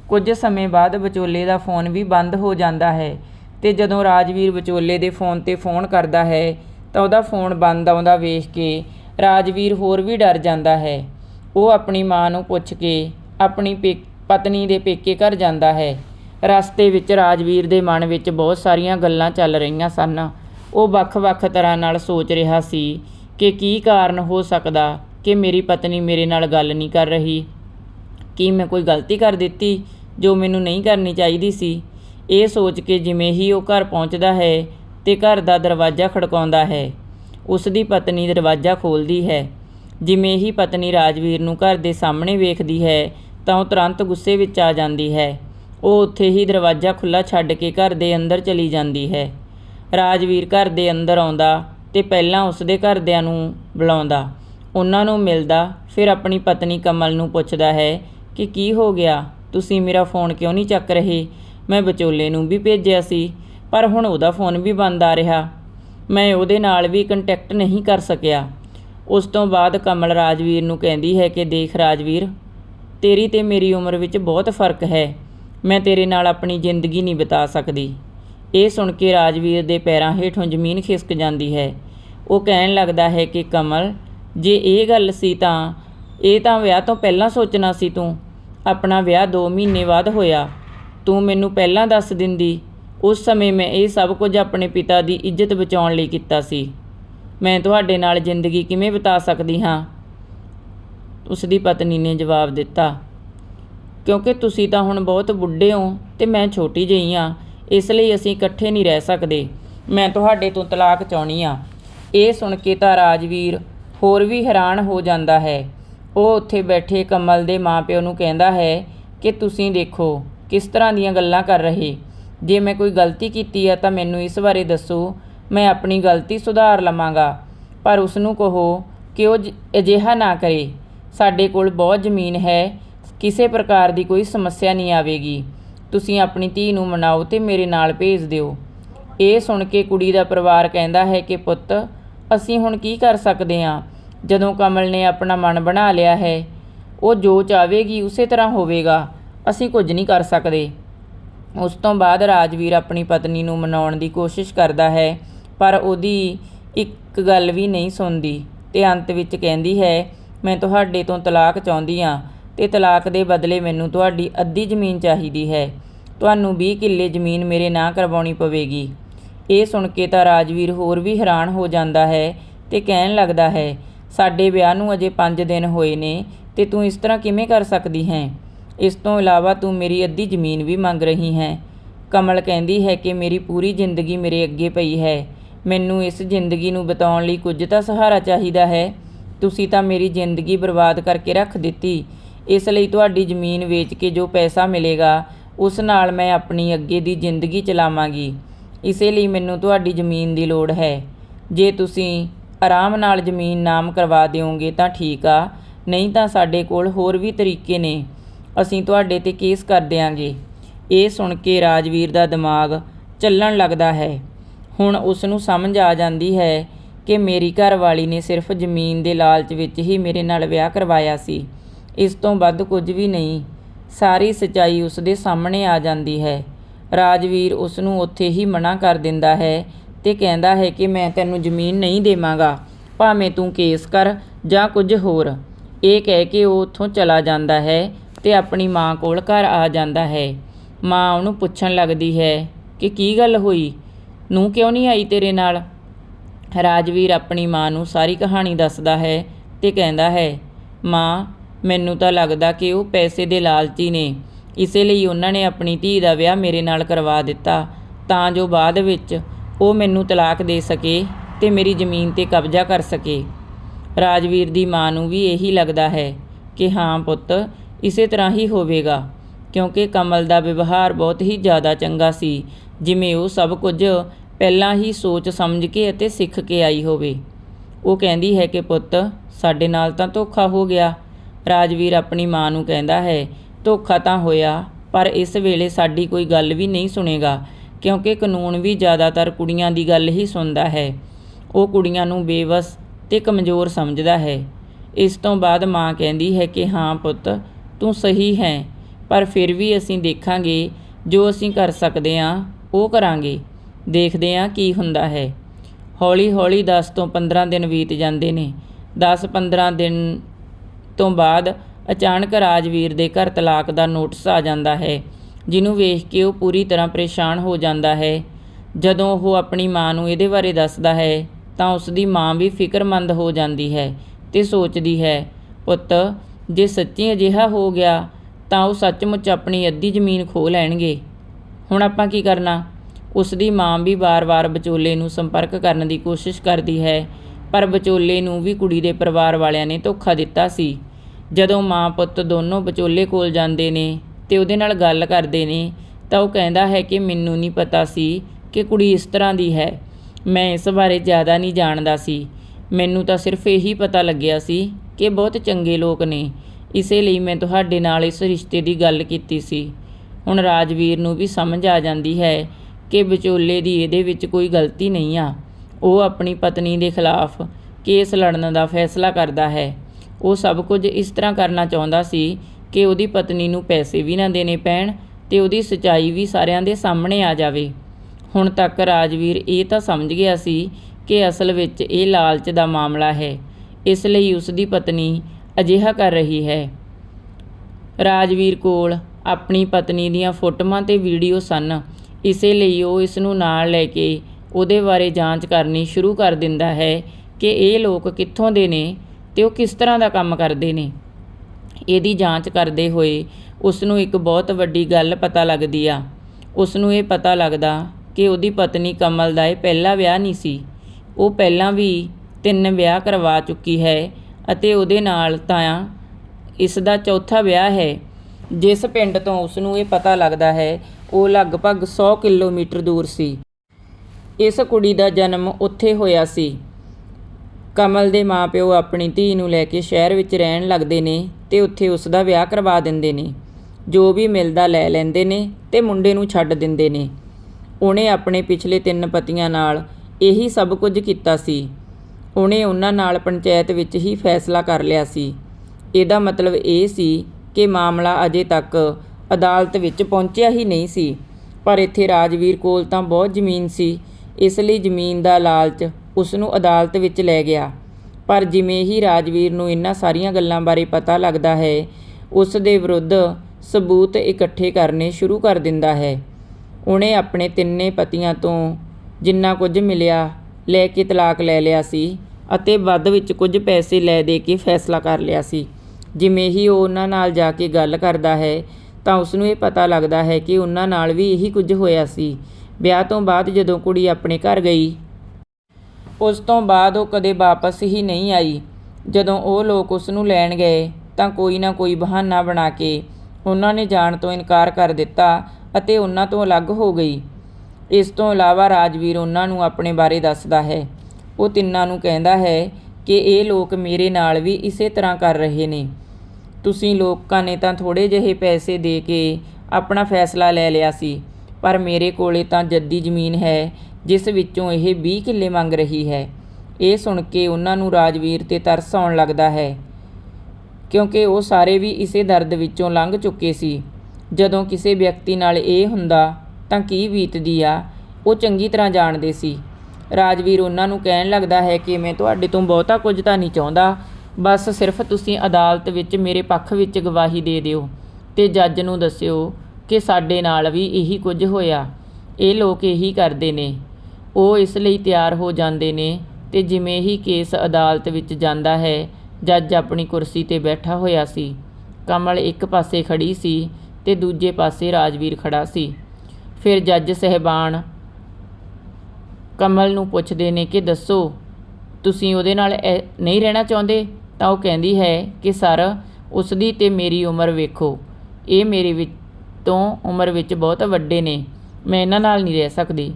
ਕੁਝ ਸਮੇਂ ਬਾਅਦ ਵਿਚੋਲੇ ਦਾ ਫੋਨ ਵੀ ਬੰਦ ਹੋ ਜਾਂਦਾ ਹੈ ਤੇ ਜਦੋਂ ਰਾਜਵੀਰ ਵਿਚੋਲੇ ਦੇ ਫੋਨ ਤੇ ਫੋਨ ਕਰਦਾ ਹੈ, ਤਾਂ ਉਹਦਾ ਫੋਨ ਬੰਦ ਆਉਂਦਾ ਵੇਖ ਕੇ ਰਾਜਵੀਰ ਹੋਰ ਵੀ ਡਰ ਜਾਂਦਾ ਹੈ। ਉਹ ਆਪਣੀ ਮਾਂ ਨੂੰ ਪੁੱਛ ਕੇ ਆਪਣੀ ਪੇ- ਪਤਨੀ ਦੇ ਪੇਕੇ ਘਰ ਜਾਂਦਾ ਹੈ। ਰਸਤੇ ਵਿੱਚ ਰਾਜਵੀਰ ਦੇ ਮਨ ਵਿੱਚ ਬਹੁਤ ਸਾਰੀਆਂ ਗੱਲਾਂ ਚੱਲ ਰਹੀਆਂ ਸਨ। ਉਹ ਵੱਖ-ਵੱਖ ਤਰ੍ਹਾਂ ਨਾਲ ਸੋਚ ਰਿਹਾ ਸੀ ਕਿ ਕੀ ਕਾਰਨ ਹੋ ਸਕਦਾ ਕਿ ਮੇਰੀ ਪਤਨੀ ਮੇਰੇ ਨਾਲ ਗੱਲ ਨਹੀਂ ਕਰ ਰਹੀ। ਕੀ ਮੈਂ ਕੋਈ ਗਲਤੀ ਕਰ ਦਿੱਤੀ ਜੋ ਮੈਨੂੰ ਨਹੀਂ ਕਰਨੀ ਚਾਹੀਦੀ ਸੀ? ਇਹ ਸੋਚ ਕੇ ਜਿਵੇਂ ਹੀ ਉਹ ਘਰ ਪਹੁੰਚਦਾ ਹੈ ਤੇ ਘਰ ਦਾ ਦਰਵਾਜ਼ਾ ਖੜਕਾਉਂਦਾ ਹੈ, ਉਸ ਦੀ ਪਤਨੀ ਦਰਵਾਜ਼ਾ ਖੋਲਦੀ ਹੈ। ਜਿਵੇਂ ਹੀ ਪਤਨੀ ਰਾਜਵੀਰ ਨੂੰ ਘਰ ਦੇ ਸਾਹਮਣੇ ਵੇਖਦੀ ਹੈ, ਤਾਂ ਉਹ ਤੁਰੰਤ ਗੁੱਸੇ ਵਿੱਚ ਆ ਜਾਂਦੀ ਹੈ। ਉਹ ਉੱਥੇ ਹੀ ਦਰਵਾਜ਼ਾ ਖੁੱਲ੍ਹਾ ਛੱਡ ਕੇ ਘਰ ਦੇ ਅੰਦਰ ਚਲੀ ਜਾਂਦੀ ਹੈ। ਰਾਜਵੀਰ ਘਰ ਦੇ ਅੰਦਰ ਆਉਂਦਾ ਤੇ ਪਹਿਲਾਂ ਉਸਦੇ ਘਰਦਿਆਂ ਨੂੰ ਬੁਲਾਉਂਦਾ। ਉਹਨਾਂ ਨੂੰ ਮਿਲਦਾ, ਫਿਰ ਆਪਣੀ ਪਤਨੀ ਕਮਲ ਨੂੰ ਪੁੱਛਦਾ ਹੈ ਕਿ ਕੀ ਹੋ ਗਿਆ? ਤੁਸੀਂ ਮੇਰਾ ਫੋਨ ਕਿਉਂ ਨਹੀਂ ਚੱਕ ਰਹੇ? ਮੈਂ ਵਿਚੋਲੇ ਨੂੰ ਵੀ ਭੇਜਿਆ ਸੀ, ਪਰ ਹੁਣ ਉਹਦਾ ਫੋਨ ਵੀ ਬੰਦ ਆ ਰਿਹਾ। ਮੈਂ ਉਹਦੇ ਨਾਲ ਵੀ ਕੰਟੈਕਟ ਨਹੀਂ ਕਰ ਸਕਿਆ। ਉਸ ਤੋਂ ਬਾਅਦ ਕਮਲ ਰਾਜਵੀਰ ਨੂੰ ਕਹਿੰਦੀ ਹੈ ਕਿ ਦੇਖ ਰਾਜਵੀਰ, ਤੇਰੀ ਤੇ ਮੇਰੀ ਉਮਰ ਵਿੱਚ ਬਹੁਤ ਫ਼ਰਕ ਹੈ। ਮੈਂ ਤੇਰੇ ਨਾਲ ਆਪਣੀ ਜ਼ਿੰਦਗੀ ਨਹੀਂ ਬਿਤਾ ਸਕਦੀ। ਇਹ ਸੁਣ ਕੇ ਰਾਜਵੀਰ ਦੇ ਪੈਰਾਂ ਹੇਠੋਂ ਜ਼ਮੀਨ ਖਿਸਕ ਜਾਂਦੀ ਹੈ। ਉਹ ਕਹਿਣ ਲੱਗਦਾ ਹੈ ਕਿ ਕਮਲ, ਜੇ ਇਹ ਗੱਲ ਸੀ ਤਾਂ, ਇਹ ਤਾਂ ਵਿਆਹ ਤੋਂ ਪਹਿਲਾਂ ਸੋਚਣਾ ਸੀ ਤੂੰ। ਆਪਣਾ ਵਿਆਹ 2 ਮਹੀਨੇ ਬਾਅਦ ਹੋਇਆ। ਤੂੰ ਮੈਨੂੰ ਪਹਿਲਾਂ ਦੱਸ ਦਿੰਦੀ। ਉਸ ਸਮੇਂ ਮੈਂ ਇਹ ਸਭ ਕੁਝ ਆਪਣੇ ਪਿਤਾ ਦੀ ਇੱਜ਼ਤ ਬਚਾਉਣ ਲਈ ਕੀਤਾ ਸੀ। ਮੈਂ ਤੁਹਾਡੇ ਨਾਲ ਜ਼ਿੰਦਗੀ ਕਿਵੇਂ ਬਿਤਾ ਸਕਦੀ ਹਾਂ? ਉਸ ਦੀ ਪਤਨੀ ਨੇ ਜਵਾਬ ਦਿੱਤਾ। ਕਿਉਂਕਿ ਤੁਸੀਂ ਤਾਂ ਹੁਣ ਬਹੁਤ ਬੁੱਢੇ ਹੋ ਤੇ ਮੈਂ ਛੋਟੀ ਜਿਹੀ ਹਾਂ, ਇਸ ਲਈ ਅਸੀਂ ਇਕੱਠੇ ਨਹੀਂ ਰਹਿ ਸਕਦੇ। ਮੈਂ ਤੁਹਾਡੇ ਤੋਂ ਤਲਾਕ ਚਾਹਣੀ ਆ ਇਹ ਸੁਣ ਕੇ ਤਾਂ ਰਾਜਵੀਰ ਹੋਰ ਵੀ ਹੈਰਾਨ ਹੋ ਜਾਂਦਾ ਹੈ। ਉਹ ਉੱਥੇ ਬੈਠੇ ਕਮਲ ਦੇ ਮਾਪਿਓ ਨੂੰ ਕਹਿੰਦਾ ਹੈ ਕਿ ਤੁਸੀਂ ਦੇਖੋ, ਕਿਸ ਤਰ੍ਹਾਂ ਦੀਆਂ ਗੱਲਾਂ ਕਰ ਰਹੇ। ਜੇ ਮੈਂ ਕੋਈ ਗਲਤੀ ਕੀਤੀ ਹੈ ਤਾਂ ਮੈਨੂੰ ਇਸ ਬਾਰੇ ਦੱਸੋ, ਮੈਂ ਆਪਣੀ ਗਲਤੀ ਸੁਧਾਰ ਲਵਾਂਗਾ। ਪਰ ਉਸ ਨੂੰ ਕਹੋ ਕਿ ਉਹ ਜ- ਅਜਿਹਾ ਨਾ ਕਰੇ। ਸਾਡੇ ਕੋਲ ਬਹੁਤ ਜ਼ਮੀਨ ਹੈ ਕਿਸੇ ਪ੍ਰਕਾਰ ਦੀ ਕੋਈ ਸਮੱਸਿਆ ਨਹੀਂ ਆਵੇਗੀ। ਤੁਸੀਂ ਆਪਣੀ ਧੀ ਨੂੰ ਮਨਾਓ ਤੇ ਮੇਰੇ ਨਾਲ ਭੇਜ ਦਿਓ। ਇਹ ਸੁਣ ਕੇ ਕੁੜੀ ਦਾ ਪਰਿਵਾਰ ਕਹਿੰਦਾ ਹੈ ਕਿ ਪੁੱਤ, ਅਸੀਂ ਹੁਣ ਕੀ ਕਰ ਸਕਦੇ ਹਾਂ? ਜਦੋਂ ਕਮਲ ਨੇ ਆਪਣਾ ਮਨ ਬਣਾ ਲਿਆ ਹੈ, ਉਹ ਜੋ ਚਾਹੇਗੀ ਉਸੇ ਤਰ੍ਹਾਂ ਹੋਵੇਗਾ। ਅਸੀਂ ਕੁਝ ਨਹੀਂ ਕਰ ਸਕਦੇ। ਉਸ ਤੋਂ ਬਾਅਦ ਰਾਜਵੀਰ ਆਪਣੀ ਪਤਨੀ ਨੂੰ ਮਨਾਉਣ ਦੀ ਕੋਸ਼ਿਸ਼ ਕਰਦਾ ਹੈ, ਪਰ ਉਹਦੀ ਇੱਕ ਗੱਲ ਵੀ ਨਹੀਂ ਸੁਣਦੀ ਤੇ ਅੰਤ ਵਿੱਚ ਕਹਿੰਦੀ ਹੈ, ਮੈਂ ਤੁਹਾਡੇ ਤੋਂ ਤਲਾਕ ਚਾਹੁੰਦੀ ਹਾਂ। ਤੇ ਤਲਾਕ ਦੇ ਬਦਲੇ ਮੈਨੂੰ ਤੁਹਾਡੀ ਅੱਧੀ ਜ਼ਮੀਨ ਚਾਹੀਦੀ ਹੈ। ਤੁਹਾਨੂੰ 20 ਕਿੱਲੇ ਜ਼ਮੀਨ ਮੇਰੇ ਨਾਂ ਕਰਵਾਉਣੀ ਪਵੇਗੀ। ਇਹ ਸੁਣ ਕੇ ਤਾਂ ਰਾਜਵੀਰ ਹੋਰ ਵੀ ਹੈਰਾਨ ਹੋ ਜਾਂਦਾ ਹੈ ਤੇ ਕਹਿਣ ਲੱਗਦਾ ਹੈ, ਸਾਡੇ ਵਿਆਹ ਨੂੰ ਅਜੇ 5 ਦਿਨ ਹੋਏ ਨੇ, ਤੇ ਤੂੰ ਇਸ ਤਰ੍ਹਾਂ ਕਿਵੇਂ ਕਰ ਸਕਦੀ ਹੈ? ਇਸ ਤੋਂ ਇਲਾਵਾ ਤੂੰ ਮੇਰੀ ਅੱਧੀ ਜ਼ਮੀਨ ਵੀ ਮੰਗ ਰਹੀ ਹੈ ਕਮਲ ਕਹਿੰਦੀ ਹੈ ਕਿ ਮੇਰੀ ਪੂਰੀ ਜ਼ਿੰਦਗੀ ਮੇਰੇ ਅੱਗੇ ਪਈ ਹੈ। ਮੈਨੂੰ ਇਸ ਜ਼ਿੰਦਗੀ ਨੂੰ ਬਿਤਾਉਣ ਲਈ ਕੁਝ ਤਾਂ ਸਹਾਰਾ ਚਾਹੀਦਾ ਹੈ। ਤੁਸੀਂ ਤਾਂ ਮੇਰੀ ਜ਼ਿੰਦਗੀ ਬਰਬਾਦ ਕਰਕੇ ਰੱਖ ਦਿੱਤੀ। ਇਸ ਲਈ ਤੁਹਾਡੀ ਜ਼ਮੀਨ ਵੇਚ ਕੇ ਜੋ ਪੈਸਾ ਮਿਲੇਗਾ, ਉਸ ਨਾਲ ਮੈਂ ਆਪਣੀ ਅੱਗੇ ਦੀ ਜ਼ਿੰਦਗੀ ਚਲਾਵਾਂਗੀ। ਇਸੇ ਲਈ ਮੈਨੂੰ ਤੁਹਾਡੀ ਜ਼ਮੀਨ ਦੀ ਲੋੜ ਹੈ। ਜੇ ਤੁਸੀਂ ਆਰਾਮ ਨਾਲ ਜ਼ਮੀਨ ਨਾਮ ਕਰਵਾ ਦਿਓਗੇ ਤਾਂ ਠੀਕ ਆ, ਨਹੀਂ ਤਾਂ ਸਾਡੇ ਕੋਲ ਹੋਰ ਵੀ ਤਰੀਕੇ ਨੇ। ਅਸੀਂ ਤੁਹਾਡੇ ਤੇ ਕੇਸ ਕਰ ਦਿਆਂਗੇ। ਇਹ ਸੁਣ ਕੇ ਰਾਜਵੀਰ ਦਾ ਦਿਮਾਗ ਚੱਲਣ ਲੱਗਦਾ ਹੈ। ਹੁਣ ਉਸ ਨੂੰ ਸਮਝ ਆ ਜਾਂਦੀ ਹੈ ਕਿ ਮੇਰੀ ਘਰਵਾਲੀ ਨੇ ਸਿਰਫ ਜ਼ਮੀਨ ਦੇ ਲਾਲਚ ਵਿੱਚ ਹੀ ਮੇਰੇ ਨਾਲ ਵਿਆਹ ਕਰਵਾਇਆ ਸੀ। ਇਸ ਤੋਂ ਵੱਧ ਕੁਝ ਵੀ ਨਹੀਂ। ਸਾਰੀ ਸਚਾਈ ਉਸ ਦੇ ਸਾਹਮਣੇ ਆ ਜਾਂਦੀ ਹੈ। ਰਾਜਵੀਰ ਉਸ ਨੂੰ ਉੱਥੇ ਹੀ ਮਨਾ ਕਰ ਦਿੰਦਾ ਹੈ ਤੇ ਕਹਿੰਦਾ ਹੈ ਕਿ ਮੈਂ ਤੈਨੂੰ ਜ਼ਮੀਨ ਨਹੀਂ ਦੇਵਾਂਗਾ, ਭਾਵੇਂ ਤੂੰ ਕੇਸ ਕਰ ਜਾਂ ਕੁਝ ਹੋਰ। ਇਹ ਕਹਿ ਕੇ ਉਹ ਉੱਥੋਂ ਚਲਾ ਜਾਂਦਾ ਹੈ ਤੇ ਆਪਣੀ ਮਾਂ ਕੋਲ ਘਰ ਆ ਜਾਂਦਾ ਹੈ। ਮਾਂ ਉਹਨੂੰ ਪੁੱਛਣ ਲੱਗਦੀ ਹੈ ਕਿ ਕੀ ਗੱਲ ਹੋਈ? ਨੂੰ ਕਿਉਂ ਨਹੀਂ ਆਈ ਤੇਰੇ ਨਾਲ? ਰਾਜਵੀਰ ਆਪਣੀ ਮਾਂ ਨੂੰ ਸਾਰੀ ਕਹਾਣੀ ਦੱਸਦਾ ਹੈ ਤੇ ਕਹਿੰਦਾ ਹੈ, ਮਾਂ ਮੈਨੂੰ ਤਾਂ ਲੱਗਦਾ ਕਿ ਉਹ ਪੈਸੇ ਦੇ ਲਾਲਚੀ ਨੇ। ਇਸੇ ਲਈ ਉਹਨਾਂ ਨੇ ਆਪਣੀ ਧੀ ਦਾ ਵਿਆਹ ਮੇਰੇ ਨਾਲ ਕਰਵਾ ਦਿੱਤਾ। ਤਾਂ ਜੋ ਬਾਅਦ ਵਿੱਚ ਉਹ ਮੈਨੂੰ ਤਲਾਕ ਦੇ ਸਕੇ ਤੇ ਮੇਰੀ ਜ਼ਮੀਨ ਤੇ ਕਬਜ਼ਾ ਕਰ ਸਕੇ। ਰਾਜਵੀਰ ਦੀ ਮਾਂ ਨੂੰ ਵੀ ਇਹੀ ਲੱਗਦਾ ਹੈ ਕਿ ਹਾਂ ਪੁੱਤ, ਇਸੇ ਤਰ੍ਹਾਂ ਹੀ ਹੋਵੇਗਾ। ਕਿਉਂਕਿ ਕਮਲ ਦਾ ਵਿਵਹਾਰ ਬਹੁਤ ਹੀ ਜ਼ਿਆਦਾ ਚੰਗਾ ਸੀ, ਜਿਵੇਂ ਉਹ ਸਭ ਕੁਝ ਪਹਿਲਾਂ ਹੀ ਸੋਚ ਸਮਝ ਕੇ ਅਤੇ ਸਿੱਖ ਕੇ ਆਈ ਹੋਵੇ। ਉਹ ਕਹਿੰਦੀ ਹੈ ਕਿ ਪੁੱਤ, ਸਾਡੇ ਨਾਲ ਤਾਂ ਧੋਖਾ ਹੋ ਗਿਆ। ਰਾਜਵੀਰ ਆਪਣੀ ਮਾਂ ਨੂੰ ਕਹਿੰਦਾ ਹੈ, ਧੋਖਾ ਤਾਂ ਹੋਇਆ, ਪਰ ਇਸ ਵੇਲੇ ਸਾਡੀ ਕੋਈ ਗੱਲ ਵੀ ਨਹੀਂ ਸੁਣੇਗਾ, ਕਿਉਂਕਿ ਕਾਨੂੰਨ ਵੀ ਜ਼ਿਆਦਾਤਰ ਕੁੜੀਆਂ ਦੀ ਗੱਲ ਹੀ ਸੁਣਦਾ ਹੈ। ਉਹ ਕੁੜੀਆਂ ਨੂੰ ਬੇਵਸ ਤੇ ਕਮਜ਼ੋਰ ਸਮਝਦਾ ਹੈ। ਇਸ ਤੋਂ ਬਾਅਦ ਮਾਂ ਕਹਿੰਦੀ ਹੈ ਕਿ, ਹਾਂ ਪੁੱਤ, ਤੂੰ ਸਹੀ ਹੈ, ਪਰ ਫਿਰ ਵੀ ਅਸੀਂ ਦੇਖਾਂਗੇ, ਜੋ ਅਸੀਂ ਕਰ ਸਕਦੇ ਹਾਂ ਉਹ ਕਰਾਂਗੇ। ਦੇਖਦੇ ਹਾਂ ਕੀ ਹੁੰਦਾ ਹੈ। ਹੌਲੀ ਹੌਲੀ 10 ਤੋਂ 15 ਦਿਨ ਬੀਤ ਜਾਂਦੇ ਨੇ। 10-15 ਦਿਨ ਤੋਂ ਬਾਅਦ ਅਚਾਨਕ ਰਾਜਵੀਰ ਦੇ ਘਰ ਤਲਾਕ ਦਾ ਨੋਟਿਸ ਆ ਜਾਂਦਾ ਹੈ, ਜਿਹਨੂੰ ਵੇਖ ਕੇ ਉਹ ਪੂਰੀ ਤਰ੍ਹਾਂ ਪਰੇਸ਼ਾਨ ਹੋ ਜਾਂਦਾ ਹੈ। ਜਦੋਂ ਉਹ ਆਪਣੀ ਮਾਂ ਨੂੰ ਇਹਦੇ ਬਾਰੇ ਦੱਸਦਾ ਹੈ, ਤਾਂ ਉਸ ਦੀ ਮਾਂ ਵੀ ਫਿਕਰਮੰਦ ਹੋ ਜਾਂਦੀ ਹੈ ਤੇ ਸੋਚਦੀ ਹੈ, ਪੁੱਤ, ਜੇ ਸੱਚੀ ਅਜਿਹਾ ਹੋ ਗਿਆ, ਤਾਂ ਉਹ ਸੱਚਮੁੱਚ ਆਪਣੀ ਅੱਧੀ ਜ਼ਮੀਨ ਖੋ ਲੈਣਗੇ। ਹੁਣ ਆਪਾਂ ਕੀ ਕਰਨਾ? ਉਸ ਦੀ ਮਾਂ ਵੀ ਵਾਰ-ਵਾਰ ਵਿਚੋਲੇ ਨੂੰ ਸੰਪਰਕ ਕਰਨ ਦੀ ਕੋਸ਼ਿਸ਼ ਕਰਦੀ ਹੈ, ਪਰ ਵਿਚੋਲੇ ਨੂੰ ਵੀ ਕੁੜੀ ਦੇ ਪਰਿਵਾਰ ਵਾਲਿਆਂ ਨੇ ਧੋਖਾ ਦਿੱਤਾ ਸੀ। ਜਦੋਂ ਮਾਂ ਪੁੱਤ ਦੋਨੋਂ ਵਿਚੋਲੇ ਕੋਲ ਜਾਂਦੇ ਨੇ ਤੇ ਉਹਦੇ ਨਾਲ ਗੱਲ ਕਰਦੇ ਨੇ, ਤਾਂ ਉਹ ਕਹਿੰਦਾ ਹੈ ਕਿ ਮੈਨੂੰ ਨਹੀਂ ਪਤਾ ਸੀ ਕਿ ਕੁੜੀ ਇਸ ਤਰ੍ਹਾਂ ਦੀ ਹੈ। ਮੈਂ ਇਸ ਬਾਰੇ ਜ਼ਿਆਦਾ ਨਹੀਂ ਜਾਣਦਾ ਸੀ। ਮੈਨੂੰ ਤਾਂ ਸਿਰਫ ਇਹੀ ਪਤਾ ਲੱਗਿਆ ਸੀ ਕਿ ਬਹੁਤ ਚੰਗੇ ਲੋਕ ਨੇ। ਇਸੇ ਲਈ ਮੈਂ ਤੁਹਾਡੇ ਨਾਲ ਇਸ ਰਿਸ਼ਤੇ ਦੀ ਗੱਲ ਕੀਤੀ ਸੀ। ਹੁਣ ਰਾਜਵੀਰ ਨੂੰ ਵੀ ਸਮਝ ਆ ਜਾਂਦੀ ਹੈ ਕਿ ਵਿਚੋਲੇ ਦੀ ਇਹਦੇ ਵਿੱਚ ਕੋਈ ਗਲਤੀ ਨਹੀਂ ਆ। ਉਹ ਆਪਣੀ ਪਤਨੀ ਦੇ ਖਿਲਾਫ ਕੇਸ ਲੜਨ ਦਾ ਫੈਸਲਾ ਕਰਦਾ ਹੈ। ਉਹ ਸਭ ਕੁਝ ਇਸ ਤਰ੍ਹਾਂ ਕਰਨਾ ਚਾਹੁੰਦਾ ਸੀ ਕਿ ਉਹਦੀ ਪਤਨੀ ਨੂੰ ਪੈਸੇ ਵੀ ਨਾ ਦੇਣੇ ਪੈਣ ਤੇ ਉਹਦੀ ਸਚਾਈ ਵੀ ਸਾਰਿਆਂ ਦੇ ਸਾਹਮਣੇ ਆ ਜਾਵੇ। ਹੁਣ ਤੱਕ ਰਾਜਵੀਰ ਇਹ ਤਾਂ ਸਮਝ ਗਿਆ ਸੀ ਕਿ ਅਸਲ ਵਿੱਚ ਇਹ ਲਾਲਚ ਦਾ ਮਾਮਲਾ ਹੈ। ਇਸ ਲਈ ਉਸ ਦੀ ਪਤਨੀ ਅਜਿਹਾ ਕਰ ਰਹੀ ਹੈ। ਰਾਜਵੀਰ ਕੋਲ ਆਪਣੀ ਪਤਨੀ ਦੀਆਂ ਫੋਟੋਆਂ ਤੇ ਵੀਡੀਓ ਸਨ। ਇਸੇ ਲਈ ਉਹ ਇਸ ਨੂੰ ਨਾਲ ਲੈ ਕੇ ਉਹਦੇ ਬਾਰੇ ਜਾਂਚ ਕਰਨੀ ਸ਼ੁਰੂ ਕਰ ਦਿੰਦਾ ਹੈ ਕਿ ਇਹ ਲੋਕ ਕਿੱਥੋਂ ਦੇ ਨੇ ਤੇ ਉਹ ਕਿਸ ਤਰ੍ਹਾਂ ਦਾ ਕੰਮ ਕਰਦੇ ਨੇ? ਇਹਦੀ ਜਾਂਚ ਕਰਦੇ ਹੋਏ ਉਸ ਨੂੰ ਇੱਕ ਬਹੁਤ ਵੱਡੀ ਗੱਲ ਪਤਾ ਲੱਗਦੀ ਆ। ਉਸ ਨੂੰ ਇਹ ਪਤਾ ਲੱਗਦਾ ਕਿ ਉਹਦੀ ਪਤਨੀ ਕਮਲ ਦਾ ਇਹ ਪਹਿਲਾ ਵਿਆਹ ਨਹੀਂ ਸੀ। ਉਹ ਪਹਿਲਾਂ ਵੀ ਤਿੰਨ ਵਿਆਹ ਕਰਵਾ ਚੁੱਕੀ ਹੈ ਅਤੇ ਉਹਦੇ ਨਾਲ ਤਾਂ ਇਸ ਦਾ ਚੌਥਾ ਵਿਆਹ ਹੈ। ਜਿਸ ਪਿੰਡ ਤੋਂ ਉਸ ਨੂੰ ਇਹ ਪਤਾ ਲੱਗਦਾ ਹੈ, ਉਹ ਲਗਭਗ 100 ਕਿਲੋਮੀਟਰ ਦੂਰ ਸੀ। ਇਸ ਕੁੜੀ ਦਾ ਜਨਮ ਉੱਥੇ ਹੋਇਆ ਸੀ। ਕਮਲ ਦੇ ਮਾਪਿਓ ਆਪਣੀ ਧੀ ਨੂੰ ਲੈ ਕੇ ਸ਼ਹਿਰ ਵਿੱਚ ਰਹਿਣ ਲੱਗਦੇ ਨੇ ਤੇ ਉੱਥੇ ਉਸ ਦਾ ਵਿਆਹ ਕਰਵਾ ਦਿੰਦੇ ਨੇ। ਜੋ ਵੀ ਮਿਲਦਾ ਲੈ ਲੈਂਦੇ ਨੇ ਤੇ ਮੁੰਡੇ ਨੂੰ ਛੱਡ ਦਿੰਦੇ ਨੇ। ਉਹਨੇ ਆਪਣੇ ਪਿਛਲੇ ਤਿੰਨ ਪਤੀਆਂ ਨਾਲ ਇਹੀ ਸਭ ਕੁਝ ਕੀਤਾ ਸੀ। ਉਹਨੇ ਉਹਨਾਂ ਨਾਲ ਪੰਚਾਇਤ ਵਿੱਚ ਹੀ ਫੈਸਲਾ ਕਰ ਲਿਆ ਸੀ। ਇਹਦਾ ਮਤਲਬ ਇਹ ਸੀ ਕਿ ਮਾਮਲਾ ਅਜੇ ਤੱਕ ਅਦਾਲਤ ਵਿੱਚ ਪਹੁੰਚਿਆ ਹੀ ਨਹੀਂ ਸੀ। ਪਰ ਇੱਥੇ ਰਾਜਵੀਰ ਕੋਲ ਤਾਂ ਬਹੁਤ ਜ਼ਮੀਨ ਸੀ। ਇਸ ਲਈ ਜ਼ਮੀਨ ਦਾ ਲਾਲਚ ਉਸ ਨੂੰ ਅਦਾਲਤ ਵਿੱਚ ਲੈ ਗਿਆ। ਪਰ ਜਿਵੇਂ ਹੀ ਰਾਜਵੀਰ ਨੂੰ ਇਹਨਾਂ ਸਾਰੀਆਂ ਗੱਲਾਂ ਬਾਰੇ ਪਤਾ ਲੱਗਦਾ ਹੈ, ਉਸ ਦੇ ਵਿਰੁੱਧ ਸਬੂਤ ਇਕੱਠੇ ਕਰਨੇ ਸ਼ੁਰੂ ਕਰ ਦਿੰਦਾ ਹੈ। ਉਹਨੇ ਆਪਣੇ ਤਿੰਨੇ ਪਤੀਆਂ ਤੋਂ ਜਿੰਨਾ ਕੁਝ ਮਿਲਿਆ, ਲੈ ਕੇ ਤਲਾਕ ਲੈ ਲਿਆ ਸੀ ਅਤੇ ਵੱਧ ਵਿੱਚ ਕੁਝ ਪੈਸੇ ਲੈ ਦੇ ਕੇ ਫੈਸਲਾ ਕਰ ਲਿਆ ਸੀ। ਜਿਵੇਂ ਹੀ ਉਹ ਉਹਨਾਂ ਨਾਲ ਜਾ ਕੇ ਗੱਲ ਕਰਦਾ ਹੈ, ਤਾਂ ਉਸ ਨੂੰ ਇਹ ਪਤਾ ਲੱਗਦਾ ਹੈ ਕਿ ਉਹਨਾਂ ਨਾਲ ਵੀ ਇਹੀ ਕੁਝ ਹੋਇਆ ਸੀ। ਵਿਆਹ ਤੋਂ ਬਾਅਦ ਜਦੋਂ ਕੁੜੀ ਆਪਣੇ ਘਰ ਗਈ ਉਸ ਤੋਂ ਬਾਅਦ ਉਹ ਕਦੇ ਵਾਪਸ ਹੀ ਨਹੀਂ ਆਈ। ਜਦੋਂ ਉਹ ਲੋਕ ਉਸ ਨੂੰ ਲੈਣ ਗਏ, ਤਾਂ ਕੋਈ ਨਾ ਕੋਈ ਬਹਾਨਾ ਬਣਾ ਕੇ ਉਹਨਾਂ ਨੇ ਜਾਣ ਤੋਂ ਇਨਕਾਰ ਕਰ ਦਿੱਤਾ ਅਤੇ ਉਹਨਾਂ ਤੋਂ ਅਲੱਗ ਹੋ ਗਈ। ਇਸ ਤੋਂ ਇਲਾਵਾ ਰਾਜਵੀਰ ਉਹਨਾਂ ਨੂੰ ਆਪਣੇ ਬਾਰੇ ਦੱਸਦਾ ਹੈ। ਉਹ ਤਿੰਨਾਂ ਨੂੰ ਕਹਿੰਦਾ ਹੈ ਕਿ ਇਹ ਲੋਕ ਮੇਰੇ ਨਾਲ ਵੀ ਇਸੇ ਤਰ੍ਹਾਂ ਕਰ ਰਹੇ ਨੇ। ਤੁਸੀਂ ਲੋਕਾਂ ਨੇ ਤਾਂ ਥੋੜੇ ਜਿਹੇ ਪੈਸੇ ਦੇ ਕੇ ਆਪਣਾ ਫੈਸਲਾ ਲੈ ਲਿਆ ਸੀ, ਪਰ ਮੇਰੇ ਕੋਲੇ ਤਾਂ ਜੱਦੀ ਜ਼ਮੀਨ ਹੈ ਜਿਸ ਵਿੱਚੋਂ ਇਹ 20 ਕਿੱਲੇ ਮੰਗ ਰਹੀ ਹੈ। ਇਹ ਸੁਣ ਕੇ ਉਹਨਾਂ ਨੂੰ ਰਾਜਵੀਰ ਤੇ ਤਰਸ ਆਉਣ ਲੱਗਦਾ ਹੈ, ਕਿਉਂਕਿ ਉਹ ਸਾਰੇ ਵੀ ਇਸੇ ਦਰਦ ਵਿੱਚੋਂ ਲੰਘ ਚੁੱਕੇ ਸੀ। ਜਦੋਂ ਕਿਸੇ ਵਿਅਕਤੀ ਨਾਲ ਇਹ ਹੁੰਦਾ ਤਾਂ ਕੀ ਬੀਤਦੀ ਆ, ਉਹ ਚੰਗੀ ਤਰ੍ਹਾਂ ਜਾਣਦੇ ਸੀ। ਰਾਜਵੀਰ ਉਹਨਾਂ ਨੂੰ ਕਹਿਣ ਲੱਗਦਾ ਹੈ ਕਿ ਮੈਂ ਤੁਹਾਡੇ ਤੋਂ ਬਹੁਤਾ ਕੁਝ ਤਾਂ ਨਹੀਂ ਚਾਹੁੰਦਾ, ਬਸ ਸਿਰਫ ਤੁਸੀਂ ਅਦਾਲਤ ਵਿੱਚ ਮੇਰੇ ਪੱਖ ਵਿੱਚ ਗਵਾਹੀ ਦੇ ਦਿਓ ਤੇ ਜੱਜ ਨੂੰ ਦੱਸਿਓ ਕਿ ਸਾਡੇ ਨਾਲ ਵੀ ਇਹੀ ਕੁਝ ਹੋਇਆ। ਇਹ ਲੋਕ ਇਹੀ ਕਰਦੇ ਨੇ। ਉਹ ਇਸ ਲਈ ਤਿਆਰ ਹੋ ਜਾਂਦੇ ਨੇ ਤੇ ਜਿਵੇਂ ਹੀ ਕੇਸ ਅਦਾਲਤ ਵਿੱਚ ਜਾਂਦਾ ਹੈ, ਜੱਜ ਆਪਣੀ ਕੁਰਸੀ ਤੇ ਬੈਠਾ ਹੋਇਆ ਸੀ। ਕਮਲ ਇੱਕ ਪਾਸੇ ਖੜੀ ਸੀ ਤੇ ਦੂਜੇ ਪਾਸੇ ਰਾਜਵੀਰ ਖੜਾ ਸੀ। ਫਿਰ ਜੱਜ ਸਹਿਬਾਨ ਕਮਲ ਨੂੰ ਪੁੱਛਦੇ ਨੇ ਕਿ ਦੱਸੋ, ਤੁਸੀਂ ਉਹਦੇ ਨਾਲ ਐ- ਨਹੀਂ ਰਹਿਣਾ ਚਾਹੁੰਦੇ? ਤਾਂ ਉਹ ਕਹਿੰਦੀ ਹੈ ਕਿ ਸਰ ਉਸ ਦੀ ਤੇ ਮੇਰੀ ਉਮਰ ਵੇਖੋ। ਇਹ ਮੇਰੇ ਵਿੱਚ ਤੋਂ ਉਮਰ ਵਿੱਚ ਬਹੁਤ ਵੱਡੇ ਨੇ। ਮੈਂ ਇਹਨਾਂ ਨਾਲ ਨਹੀਂ ਰਹਿ ਸਕਦੀ।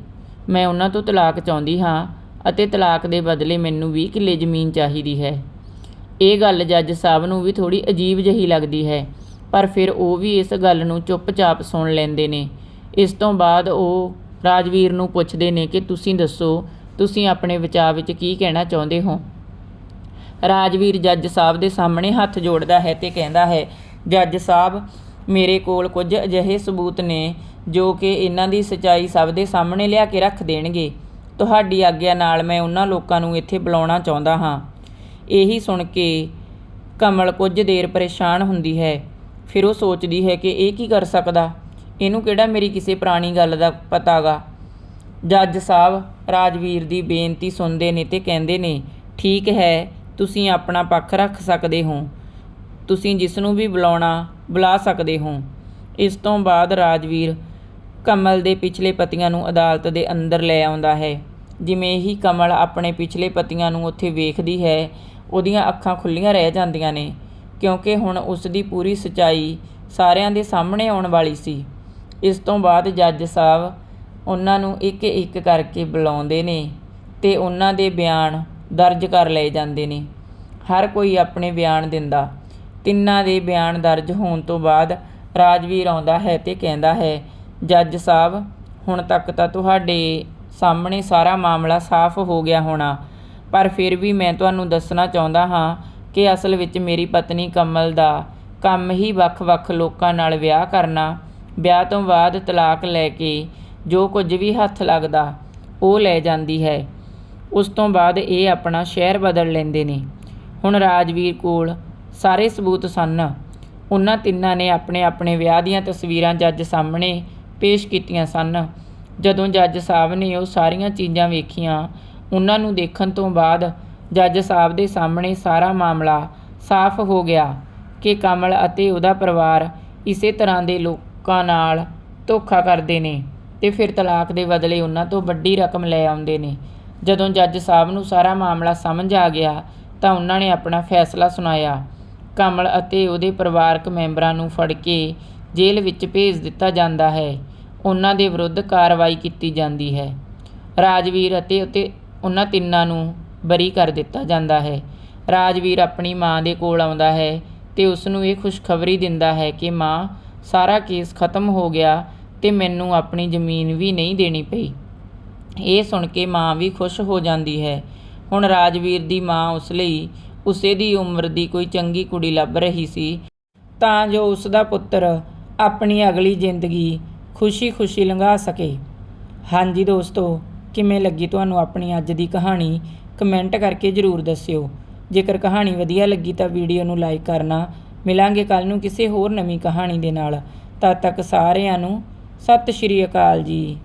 ਮੈਂ ਉਹਨਾਂ ਤੋਂ ਤਲਾਕ ਚਾਹੁੰਦੀ ਹਾਂ ਅਤੇ ਤਲਾਕ ਦੇ ਬਦਲੇ ਮੈਨੂੰ 20 ਕਿੱਲੇ ਜ਼ਮੀਨ ਚਾਹੀਦੀ ਹੈ। ਇਹ ਗੱਲ ਜੱਜ ਸਾਹਿਬ ਨੂੰ ਵੀ ਥੋੜੀ ਅਜੀਬ ਜਿਹੀ ਲੱਗਦੀ ਹੈ, ਪਰ ਫਿਰ ਉਹ ਵੀ ਇਸ ਗੱਲ ਨੂੰ ਚੁੱਪਚਾਪ ਸੁਣ ਲੈਂਦੇ ਨੇ। ਇਸ ਤੋਂ ਬਾਅਦ ਉਹ ਰਾਜਵੀਰ ਨੂੰ ਪੁੱਛਦੇ ਨੇ ਕਿ ਤੁਸੀਂ ਦੱਸੋ, ਤੁਸੀਂ ਆਪਣੇ ਵਿਚਾਰ ਵਿੱਚ ਕੀ ਕਹਿਣਾ ਚਾਹੁੰਦੇ ਹੋ? ਰਾਜਵੀਰ ਜੱਜ ਸਾਹਿਬ ਦੇ ਸਾਹਮਣੇ ਹੱਥ ਜੋੜਦਾ ਹੈ ਤੇ ਕਹਿੰਦਾ ਹੈ, ਜੱਜ ਸਾਹਿਬ, ਮੇਰੇ ਕੋਲ ਕੁਝ ਅਜਿਹੇ ਸਬੂਤ ਨੇ ਜੋ ਕਿ ਇਹਨਾਂ ਦੀ ਸਚਾਈ ਸਭ ਦੇ ਸਾਹਮਣੇ ਲਿਆ ਕੇ ਰੱਖ ਦੇਣਗੇ। ਤੁਹਾਡੀ ਆਗਿਆ ਨਾਲ ਮੈਂ ਉਹਨਾਂ ਲੋਕਾਂ ਨੂੰ ਇੱਥੇ ਬੁਲਾਉਣਾ ਚਾਹੁੰਦਾ ਹਾਂ। ਇਹੀ ਸੁਣ ਕੇ ਕਮਲ ਕੁਝ ਦੇਰ ਪਰੇਸ਼ਾਨ ਹੁੰਦੀ ਹੈ। ਫਿਰ ਉਹ ਸੋਚਦੀ ਹੈ ਕਿ ਇਹ ਕੀ ਕਰ ਸਕਦਾ? ਇਹਨੂੰ ਕਿਹੜਾ ਮੇਰੀ ਕਿਸੇ ਪੁਰਾਣੀ ਗੱਲ ਦਾ ਪਤਾਗਾ? ਜੱਜ ਸਾਹਿਬ ਰਾਜਵੀਰ ਦੀ ਬੇਨਤੀ ਸੁਣਦੇ ਨੇ ਤੇ ਕਹਿੰਦੇ ਨੇ, ਠੀਕ ਹੈ, ਤੁਸੀਂ ਆਪਣਾ ਪੱਖ ਰੱਖ ਸਕਦੇ ਹੋ। ਤੁਸੀਂ ਜਿਸ ਨੂੰ ਵੀ ਬੁਲਾਉਣਾ, ਬੁਲਾ ਸਕਦੇ ਹੋ। ਇਸ ਤੋਂ ਬਾਅਦ ਰਾਜਵੀਰ ਕਮਲ ਦੇ ਪਿਛਲੇ ਪਤੀਆਂ ਨੂੰ ਅਦਾਲਤ ਦੇ ਅੰਦਰ ਲੈ ਆਉਂਦਾ ਹੈ। ਜਿਵੇਂ ਹੀ ਕਮਲ ਆਪਣੇ ਪਿਛਲੇ ਪਤੀਆਂ ਨੂੰ ਉੱਥੇ ਵੇਖਦੀ ਹੈ, ਉਹਦੀਆਂ ਅੱਖਾਂ ਖੁੱਲੀਆਂ ਰਹਿ ਜਾਂਦੀਆਂ ਨੇ, ਕਿਉਂਕਿ ਹੁਣ ਉਸ ਦੀ ਪੂਰੀ ਸਚਾਈ ਸਾਰਿਆਂ ਦੇ ਸਾਹਮਣੇ ਆਉਣ ਵਾਲੀ ਸੀ। ਇਸ ਤੋਂ ਬਾਅਦ ਜੱਜ ਸਾਹਿਬ ਉਹਨਾਂ ਨੂੰ ਇੱਕ ਇੱਕ ਕਰਕੇ ਬੁਲਾਉਂਦੇ ਨੇ ਤੇ ਉਹਨਾਂ ਦੇ ਬਿਆਨ ਦਰਜ ਕਰ ਲਏ ਜਾਂਦੇ ਨੇ। ਹਰ ਕੋਈ ਆਪਣੇ ਬਿਆਨ ਦਿੰਦਾ। ਤਿੰਨਾਂ ਦੇ ਬਿਆਨ ਦਰਜ ਹੋਣ ਤੋਂ ਬਾਅਦ ਰਾਜਵੀਰ ਆਉਂਦਾ ਹੈ ਤੇ ਕਹਿੰਦਾ ਹੈ ਜੱਜ ਸਾਹਿਬ, ਹੁਣ ਤੱਕ ਤਾਂ ਤੁਹਾਡੇ ਸਾਹਮਣੇ ਸਾਰਾ ਮਾਮਲਾ ਸਾਫ਼ ਹੋ ਗਿਆ ਹੋਣਾ, ਪਰ ਫਿਰ ਵੀ ਮੈਂ ਤੁਹਾਨੂੰ ਦੱਸਣਾ ਚਾਹੁੰਦਾ ਹਾਂ ਕਿ ਅਸਲ ਵਿੱਚ ਮੇਰੀ ਪਤਨੀ ਕਮਲ ਦਾ ਕੰਮ ਹੀ ਵੱਖ-ਵੱਖ ਲੋਕਾਂ ਨਾਲ ਵਿਆਹ ਕਰਨਾ, ਵਿਆਹ ਤੋਂ ਬਾਅਦ ਤਲਾਕ ਲੈ ਕੇ ਜੋ ਕੁਝ ਵੀ ਹੱਥ ਲੱਗਦਾ, ਉਹ ਲੈ ਜਾਂਦੀ ਹੈ। ਉਸ ਤੋਂ ਬਾਅਦ ਇਹ ਆਪਣਾ ਸ਼ਹਿਰ ਬਦਲ ਲੈਂਦੇ ਨੇ। ਹੁਣ ਰਾਜਵੀਰ ਕੋਲ ਸਾਰੇ ਸਬੂਤ ਸਨ। ਉਹਨਾਂ ਤਿੰਨਾਂ ਨੇ ਆਪਣੇ ਆਪਣੇ ਵਿਆਹ ਦੀਆਂ ਤਸਵੀਰਾਂ ਜੱਜ ਸਾਹਮਣੇ ਪੇਸ਼ ਕੀਤੀਆਂ ਸਨ। ਜਦੋਂ ਜੱਜ ਸਾਹਿਬ ਨੇ ਉਹ ਸਾਰੀਆਂ ਚੀਜ਼ਾਂ ਵੇਖੀਆਂ, ਉਹਨਾਂ ਨੂੰ ਦੇਖਣ ਤੋਂ ਬਾਅਦ ਜੱਜ ਸਾਹਿਬ ਦੇ ਸਾਹਮਣੇ ਸਾਰਾ ਮਾਮਲਾ ਸਾਫ਼ ਹੋ ਗਿਆ ਕਿ ਕਮਲ ਅਤੇ ਉਹਦਾ ਪਰਿਵਾਰ ਇਸੇ ਤਰ੍ਹਾਂ ਦੇ ਲੋਕਾਂ ਨਾਲ ਧੋਖਾ ਕਰਦੇ ਨੇ ਤੇ ਫਿਰ ਤਲਾਕ ਦੇ ਬਦਲੇ ਉਹਨਾਂ ਤੋਂ ਵੱਡੀ ਰਕਮ ਲੈ ਆਉਂਦੇ ਨੇ। ਜਦੋਂ ਜੱਜ ਸਾਹਿਬ ਨੂੰ ਸਾਰਾ ਮਾਮਲਾ ਸਮਝ ਆ ਗਿਆ, ਤਾਂ ਉਹਨਾਂ ਨੇ ਆਪਣਾ ਫੈਸਲਾ ਸੁਣਾਇਆ। ਕਮਲ ਅਤੇ ਉਹਦੇ ਪਰਿਵਾਰਕ ਮੈਂਬਰਾਂ ਨੂੰ ਫੜ ਕੇ ਜੇਲ੍ਹ ਵਿੱਚ ਭੇਜ ਦਿੱਤਾ ਜਾਂਦਾ ਹੈ। ਉਹਨਾਂ ਦੇ ਵਿਰੁੱਧ ਕਾਰਵਾਈ ਕੀਤੀ ਜਾਂਦੀ ਹੈ। ਰਾਜਵੀਰ ਅਤੇ ਅਤੇ ਉਹਨਾਂ ਤਿੰਨਾਂ ਨੂੰ ਬਰੀ ਕਰ ਦਿੱਤਾ ਜਾਂਦਾ ਹੈ। ਰਾਜਵੀਰ ਆਪਣੀ ਮਾਂ ਦੇ ਕੋਲ ਆਉਂਦਾ ਹੈ ਤੇ ਉਸ ਨੂੰ ਇਹ ਖੁਸ਼ਖਬਰੀ ਦਿੰਦਾ ਹੈ ਕਿ, ਮਾਂ, ਸਾਰਾ ਕੇਸ ਖਤਮ ਹੋ ਗਿਆ ਤੇ ਮੈਨੂੰ ਆਪਣੀ ਜ਼ਮੀਨ ਵੀ ਨਹੀਂ ਦੇਣੀ ਪਈ। ਇਹ ਸੁਣ ਕੇ ਮਾਂ ਵੀ ਖੁਸ਼ ਹੋ ਜਾਂਦੀ ਹੈ। ਹੁਣ ਰਾਜਵੀਰ ਦੀ ਮਾਂ ਉਸ ਲਈ ਉਸੇ ਦੀ ਉਮਰ ਦੀ ਕੋਈ ਚੰਗੀ ਕੁੜੀ ਲੱਭ ਰਹੀ ਸੀ ਤਾਂ ਜੋ ਉਸ ਦਾ ਪੁੱਤਰ ਆਪਣੀ ਅਗਲੀ ਜ਼ਿੰਦਗੀ ਖੁਸ਼ੀ-ਖੁਸ਼ੀ ਲੰਘਾ ਸਕੇ। ਹਾਂਜੀ ਦੋਸਤੋ, ਕਿਵੇਂ ਲੱਗੀ ਤੁਹਾਨੂੰ ਆਪਣੀ ਅੱਜ ਦੀ ਕਹਾਣੀ? ਕਮੈਂਟ ਕਰਕੇ ਜਰੂਰ ਦੱਸਿਓ। ਜੇਕਰ ਕਹਾਣੀ ਵਧੀਆ ਲੱਗੀ ਤਾਂ ਵੀਡੀਓ ਨੂੰ ਲਾਈਕ ਕਰਨਾ। ਮਿਲਾਂਗੇ ਕੱਲ ਨੂੰ ਕਿਸੇ ਹੋਰ ਨਵੀਂ ਕਹਾਣੀ ਦੇ ਨਾਲ। ਤਦ ਤੱਕ ਸਾਰਿਆਂ ਨੂੰ ਸਤਿ ਸ਼੍ਰੀ ਅਕਾਲ ਜੀ।